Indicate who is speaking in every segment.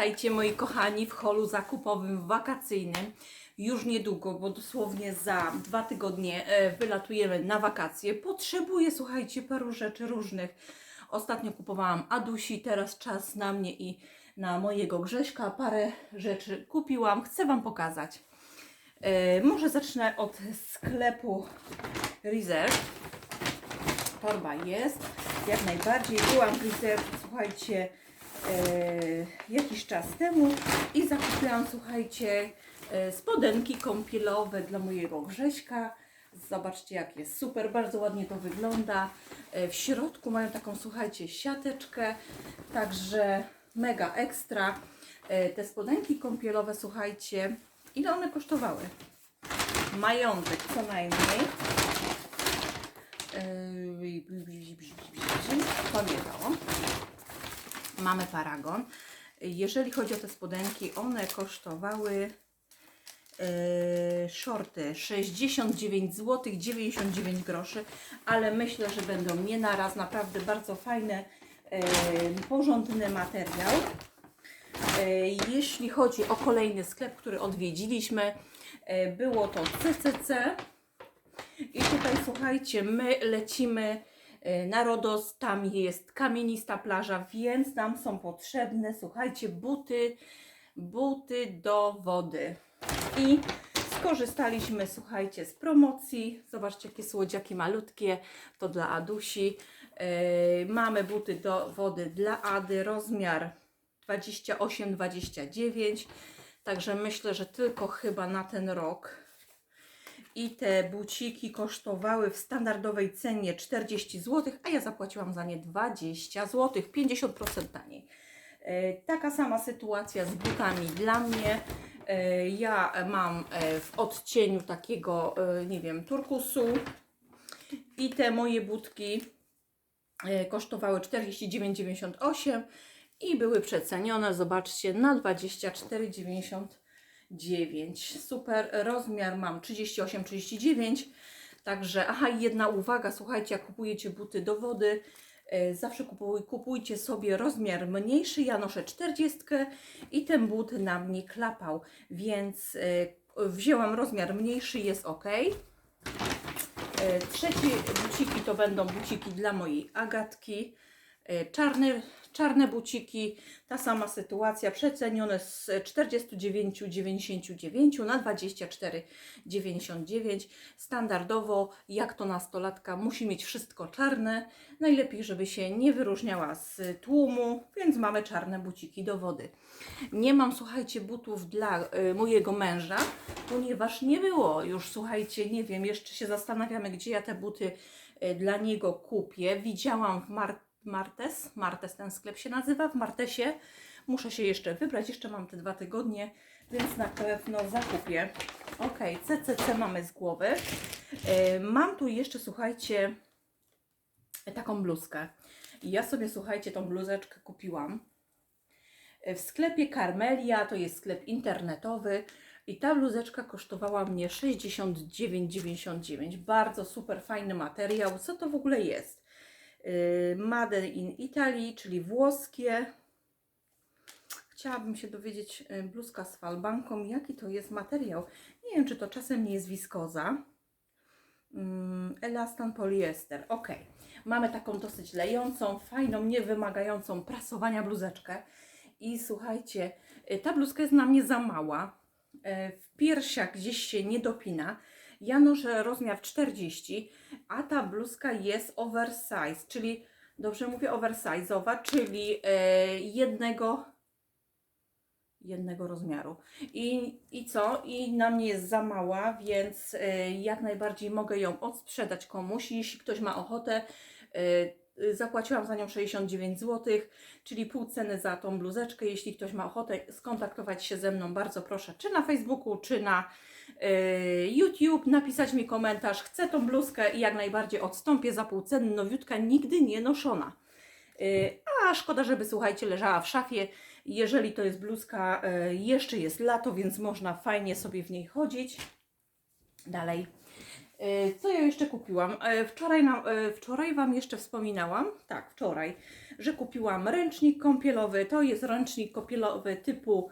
Speaker 1: Witajcie moi kochani w holu zakupowym wakacyjnym. Już niedługo, bo dosłownie za dwa tygodnie e, wylatujemy na wakacje. Potrzebuję, słuchajcie, paru rzeczy różnych. Ostatnio kupowałam Adusi, teraz czas na mnie i na mojego Grześka. Parę rzeczy kupiłam, chcę Wam pokazać. E, może zacznę od sklepu Reserve. Torba jest, jak najbardziej. Byłam w słuchajcie, jakiś czas temu i zakupiłam, słuchajcie, e, spodenki kąpielowe dla mojego Grześka. Zobaczcie, jak jest super, bardzo ładnie to wygląda. E, w środku mają taką, słuchajcie, siateczkę, także mega ekstra. E, te spodenki kąpielowe, słuchajcie, ile one kosztowały? Majątek co najmniej. Pamiętałam. Mamy paragon. Jeżeli chodzi o te spodenki, one kosztowały e, shorty 69 zł 99 groszy, ale myślę, że będą nie na raz. Naprawdę bardzo fajny, e, porządny materiał. E, Jeśli chodzi o kolejny sklep, który odwiedziliśmy, było to CCC. I tutaj słuchajcie, my lecimy na Rodos, tam jest kamienista plaża, więc nam są potrzebne, słuchajcie, buty, buty do wody. I skorzystaliśmy, słuchajcie, z promocji. Zobaczcie, jakie słodziaki malutkie, to dla Adusi. E, mamy buty do wody dla Ady, rozmiar 28-29. Także myślę, że tylko chyba na ten rok i te buciki kosztowały w standardowej cenie 40 zł, a ja zapłaciłam za nie 20 zł, 50% taniej. E, Taka sama sytuacja z butami dla mnie. E, Ja mam e, w odcieniu takiego, nie wiem, turkusu i te moje butki kosztowały 49,98 i były przecenione, zobaczcie, na 24,99. 9. Super, rozmiar mam 38-39. Także, aha, jedna uwaga, słuchajcie, jak kupujecie buty do wody, e, zawsze kupuj, kupujcie sobie rozmiar mniejszy. Ja noszę 40 i ten but na mnie klapał, więc e, wzięłam rozmiar mniejszy, jest ok. E, Trzecie buciki to będą buciki dla mojej Agatki. E, Czarne, czarne buciki, ta sama sytuacja, przecenione z 49,99 na 24,99. Standardowo, jak to nastolatka, musi mieć wszystko czarne. Najlepiej, żeby się nie wyróżniała z tłumu, więc mamy czarne buciki do wody. Nie mam, słuchajcie, butów dla y, mojego męża, ponieważ nie było już, słuchajcie, nie wiem, jeszcze się zastanawiamy, gdzie ja te buty y, dla niego kupię. Widziałam w Mar Martes, Martes ten sklep się nazywa, w Martesie. Muszę się jeszcze wybrać, jeszcze mam te dwa tygodnie, więc na pewno zakupię. Ok, CCC mamy z głowy. Y, Mam tu jeszcze, słuchajcie, taką bluzkę. Ja sobie, słuchajcie, tą bluzeczkę kupiłam w sklepie Carmelia, to jest sklep internetowy i ta bluzeczka kosztowała mnie 69,99. Bardzo super fajny materiał. Co to w ogóle jest? Yy, Made in Italy, czyli włoskie. Chciałabym się dowiedzieć, yy, bluzka z falbanką, jaki to jest materiał. Nie wiem, czy to czasem nie jest wiskoza. Mm, Elastan poliester. Ok. Mamy taką dosyć lejącą, fajną, nie wymagającą prasowania bluzeczkę. I słuchajcie, y, ta bluzka jest na mnie za mała. W piersiach gdzieś się nie dopina. Ja noszę rozmiar 40, a ta bluzka jest oversize, czyli dobrze mówię oversize'owa, czyli e, jednego jednego rozmiaru. I, I co? I na mnie jest za mała, więc e, jak najbardziej mogę ją odsprzedać komuś. Jeśli ktoś ma ochotę, e, zapłaciłam za nią 69 zł, czyli pół ceny za tą bluzeczkę. Jeśli ktoś ma ochotę skontaktować się ze mną, bardzo proszę, czy na Facebooku, czy na YouTube, napisać mi komentarz. Chcę tą bluzkę i jak najbardziej odstąpię za pół ceny. Nowiutka, nigdy nie noszona. E, A szkoda, żeby słuchajcie, leżała w szafie. Jeżeli to jest bluzka, e, jeszcze jest lato, więc można fajnie sobie w niej chodzić. Dalej. Co ja jeszcze kupiłam? Wczoraj, na, wczoraj Wam jeszcze wspominałam, tak, wczoraj, że kupiłam ręcznik kąpielowy. To jest ręcznik kąpielowy typu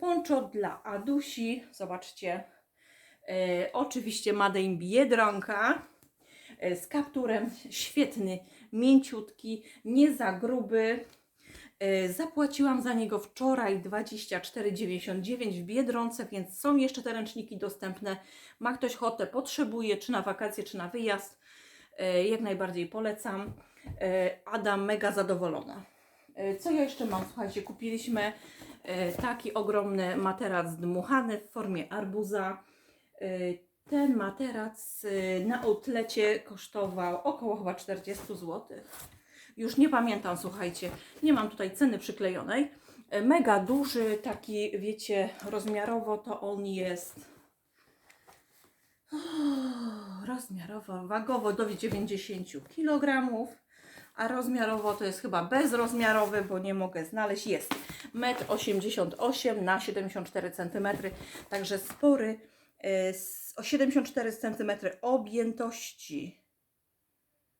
Speaker 1: poncho dla Adusi. Zobaczcie, oczywiście Made in Biedronka e, z kapturem, świetny, mięciutki, nie za gruby. E, Zapłaciłam za niego wczoraj 24,99 w Biedronce, więc są jeszcze te ręczniki dostępne. Ma ktoś ochotę, potrzebuje, czy na wakacje, czy na wyjazd, e, jak najbardziej polecam. E, Adam mega zadowolona. E, Co ja jeszcze mam? Słuchajcie, kupiliśmy e, taki ogromny materac dmuchany w formie arbuza. E, Ten materac e, na outlecie kosztował około chyba 40 zł. Już nie pamiętam, słuchajcie, nie mam tutaj ceny przyklejonej. E, Mega duży, taki wiecie, rozmiarowo to on jest rozmiarowo, wagowo do 90 kg, a rozmiarowo to jest chyba bezrozmiarowy, bo nie mogę znaleźć. Jest 1,88 m na 74 cm, także spory, o 74 cm objętości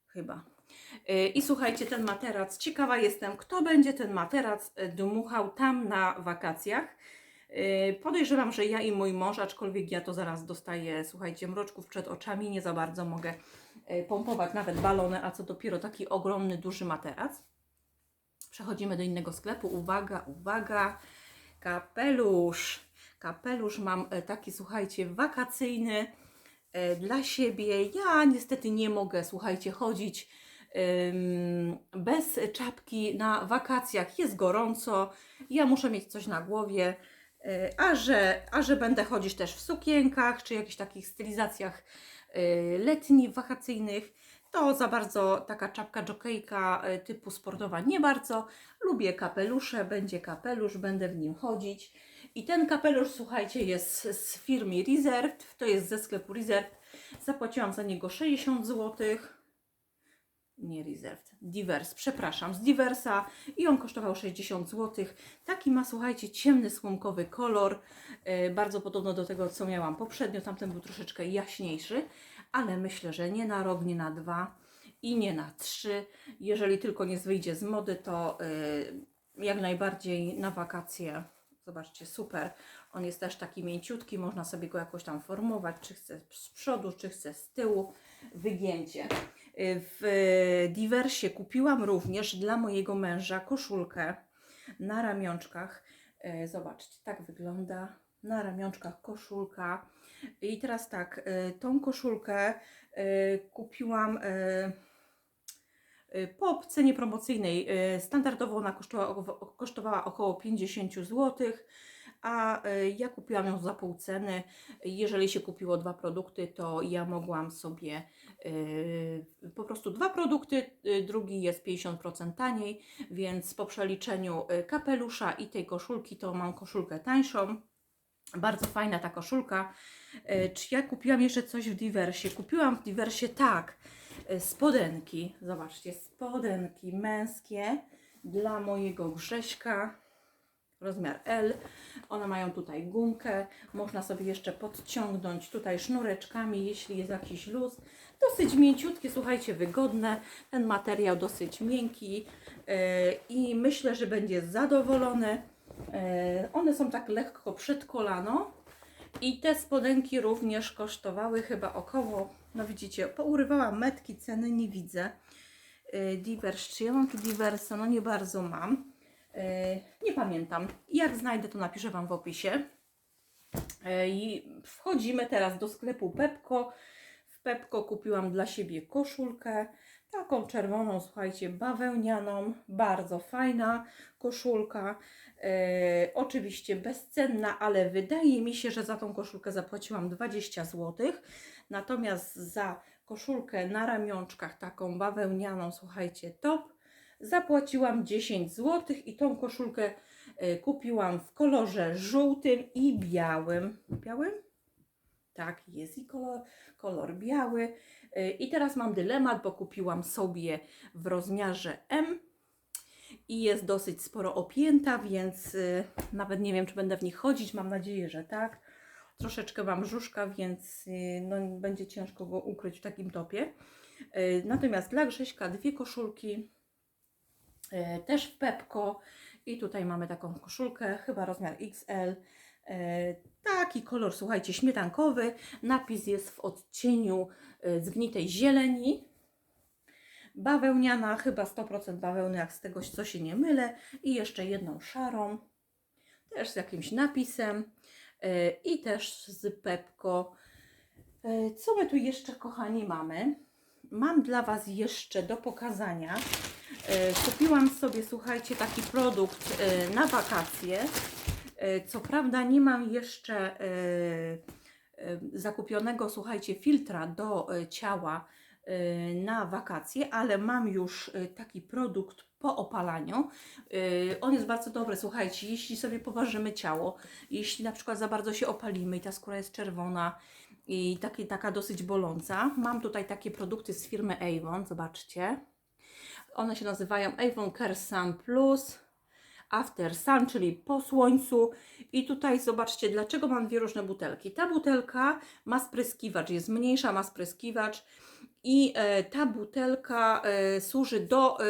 Speaker 1: chyba. Y, I słuchajcie, ten materac, ciekawa jestem, kto będzie ten materac y, dmuchał tam na wakacjach. Y, Podejrzewam, że ja i mój mąż, aczkolwiek ja to zaraz dostaję, słuchajcie, mroczków przed oczami, nie za bardzo mogę y, pompować nawet balony, a co dopiero taki ogromny, duży materac. Przechodzimy do innego sklepu. Uwaga, uwaga, kapelusz. Kapelusz mam e, taki, słuchajcie, wakacyjny e, dla siebie. Ja niestety nie mogę, słuchajcie, chodzić bez czapki na wakacjach. Jest gorąco, ja muszę mieć coś na głowie. E, A że, a że będę chodzić też w sukienkach, czy jakichś takich stylizacjach letnich, wakacyjnych, to za bardzo taka czapka jokejka e, typu sportowa nie bardzo. Lubię kapelusze, będzie kapelusz, będę w nim chodzić. I ten kapelusz, słuchajcie, jest z firmy Reserved, to jest ze sklepu Reserved. Zapłaciłam za niego 60 zł. Nie Reserved, Divers, przepraszam, z Diversa i on kosztował 60 zł. Taki ma, słuchajcie, ciemny słomkowy kolor, e, bardzo podobno do tego, co miałam poprzednio. Tamten był troszeczkę jaśniejszy, ale myślę, że nie na rok, nie na dwa i nie na trzy. Jeżeli tylko nie wyjdzie z mody, to e, jak najbardziej na wakacje. Zobaczcie, super. On jest też taki mięciutki, można sobie go jakoś tam formować, czy chce z przodu, czy chce z tyłu. Wygięcie. W Diversie kupiłam również dla mojego męża koszulkę na ramionczkach. E, Zobaczcie, tak wygląda. Na ramionczkach koszulka. I teraz tak, e, tą koszulkę kupiłam po cenie promocyjnej. E, Standardowo ona kosztowała, kosztowała około 50 zł, a e, ja kupiłam ją za pół ceny. Jeżeli się kupiło dwa produkty, to ja mogłam sobie po prostu dwa produkty, drugi jest 50% taniej, więc po przeliczeniu kapelusza i tej koszulki to mam koszulkę tańszą. Bardzo fajna ta koszulka. Czy ja kupiłam jeszcze coś w Diversie? Kupiłam w Diversie tak, spodenki. Zobaczcie, spodenki męskie dla mojego Grześka. Rozmiar L. One mają tutaj gumkę. Można sobie jeszcze podciągnąć tutaj sznureczkami, jeśli jest jakiś luz. Dosyć mięciutkie, słuchajcie, wygodne. Ten materiał dosyć miękki yy, i myślę, że będzie zadowolony. Yy, one są tak lekko przed kolano i te spodenki również kosztowały chyba około, no widzicie, pourywałam metki, ceny nie widzę. Yy, Divers, czy ja mam tu Diversa? No nie bardzo mam. Yy, nie pamiętam. Jak znajdę, to napiszę Wam w opisie. Yy, I wchodzimy teraz do sklepu Pepko. W Pepko kupiłam dla siebie koszulkę, taką czerwoną, słuchajcie, bawełnianą, bardzo fajna koszulka. E, oczywiście bezcenna, ale wydaje mi się, że za tą koszulkę zapłaciłam 20 zł. Natomiast za koszulkę na ramionczkach, taką bawełnianą, słuchajcie, top, zapłaciłam 10 zł i tą koszulkę e, kupiłam w kolorze żółtym i białym. Białym? Tak, jest i kolor, kolor biały. Y, I teraz mam dylemat, bo kupiłam sobie w rozmiarze M i jest dosyć sporo opięta, więc y, nawet nie wiem, czy będę w nich chodzić. Mam nadzieję, że tak. Troszeczkę mam brzuszka, więc y, no, będzie ciężko go ukryć w takim topie. Natomiast dla Grześka dwie koszulki, też w Pepko. I tutaj mamy taką koszulkę, chyba rozmiar XL. E, Taki kolor, słuchajcie, śmietankowy. Napis jest w odcieniu e, zgnitej zieleni. Bawełniana, chyba 100% bawełny, jak z tego co się nie mylę. I jeszcze jedną szarą, też z jakimś napisem. E, I też z Pepko. Co my tu jeszcze, kochani, mamy? Mam dla Was jeszcze do pokazania. Kupiłam sobie, słuchajcie, taki produkt na wakacje. E, Co prawda nie mam jeszcze e, e, zakupionego, słuchajcie, filtra do ciała na wakacje, ale mam już taki produkt po opalaniu. On jest bardzo dobry, słuchajcie, jeśli sobie poważymy ciało, jeśli na przykład za bardzo się opalimy i ta skóra jest czerwona i taki, taka dosyć boląca. Mam tutaj takie produkty z firmy Avon, zobaczcie. One się nazywają Avon Care Sun Plus After Sun, czyli po słońcu. I tutaj zobaczcie, dlaczego mam dwie różne butelki. Ta butelka ma spryskiwacz, jest mniejsza, ma spryskiwacz. I e, ta butelka e, służy do e,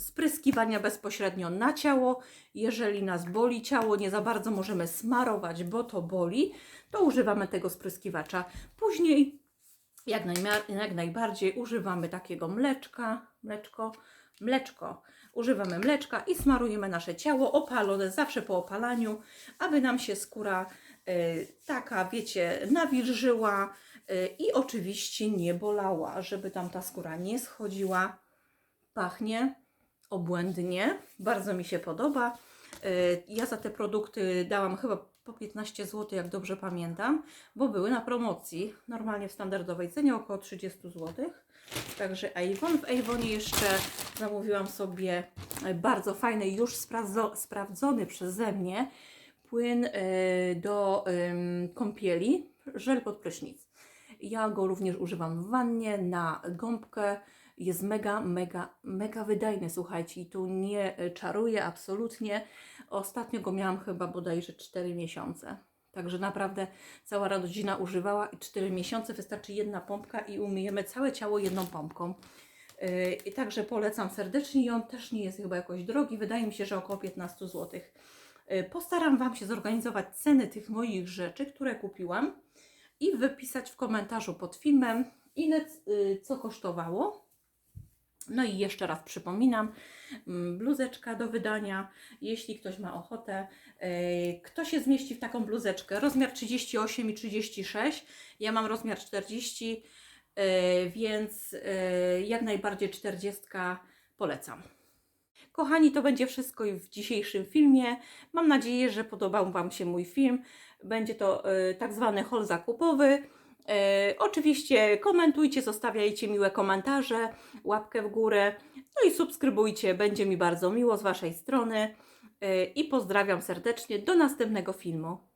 Speaker 1: spryskiwania bezpośrednio na ciało. Jeżeli nas boli ciało, nie za bardzo możemy smarować, bo to boli, to używamy tego spryskiwacza. Później jak, najbardziej używamy takiego mleczka, mleczko, mleczko. Używamy mleczka i smarujemy nasze ciało opalone zawsze po opalaniu, aby nam się skóra y, taka, wiecie, nawilżyła y, i oczywiście nie bolała, żeby tam ta skóra nie schodziła. Pachnie obłędnie, bardzo mi się podoba. Y, Ja za te produkty dałam chyba po 15 zł, jak dobrze pamiętam, bo były na promocji. Normalnie w standardowej cenie około 30 zł. Także Avon. W Avonie jeszcze zamówiłam sobie e, bardzo fajny, już sprawdzo, sprawdzony przeze mnie płyn e, do kąpieli, żel pod prysznic. Ja go również używam w wannie na gąbkę. Jest mega, mega, mega wydajny, słuchajcie, i tu nie e, czaruję absolutnie. Ostatnio go miałam chyba bodajże 4 miesiące. Także naprawdę cała rodzina używała i 4 miesiące wystarczy jedna pompka i umyjemy całe ciało jedną pompką. Yy, I także polecam serdecznie i on też nie jest chyba jakoś drogi, wydaje mi się, że około 15 zł. Yy, Postaram Wam się zorganizować ceny tych moich rzeczy, które kupiłam i wypisać w komentarzu pod filmem, ile yy, co kosztowało. No i jeszcze raz przypominam, mm, bluzeczka do wydania, jeśli ktoś ma ochotę. Kto się zmieści w taką bluzeczkę? Rozmiar 38 i 36. Ja mam rozmiar 40, yy, więc yy, jak najbardziej 40 polecam. Kochani, to będzie wszystko w dzisiejszym filmie. Mam nadzieję, że podobał Wam się mój film. Będzie to yy, tak zwany haul zakupowy. E, oczywiście komentujcie, zostawiajcie miłe komentarze, łapkę w górę, no i subskrybujcie, będzie mi bardzo miło z Waszej strony. E, I pozdrawiam serdecznie, do następnego filmu.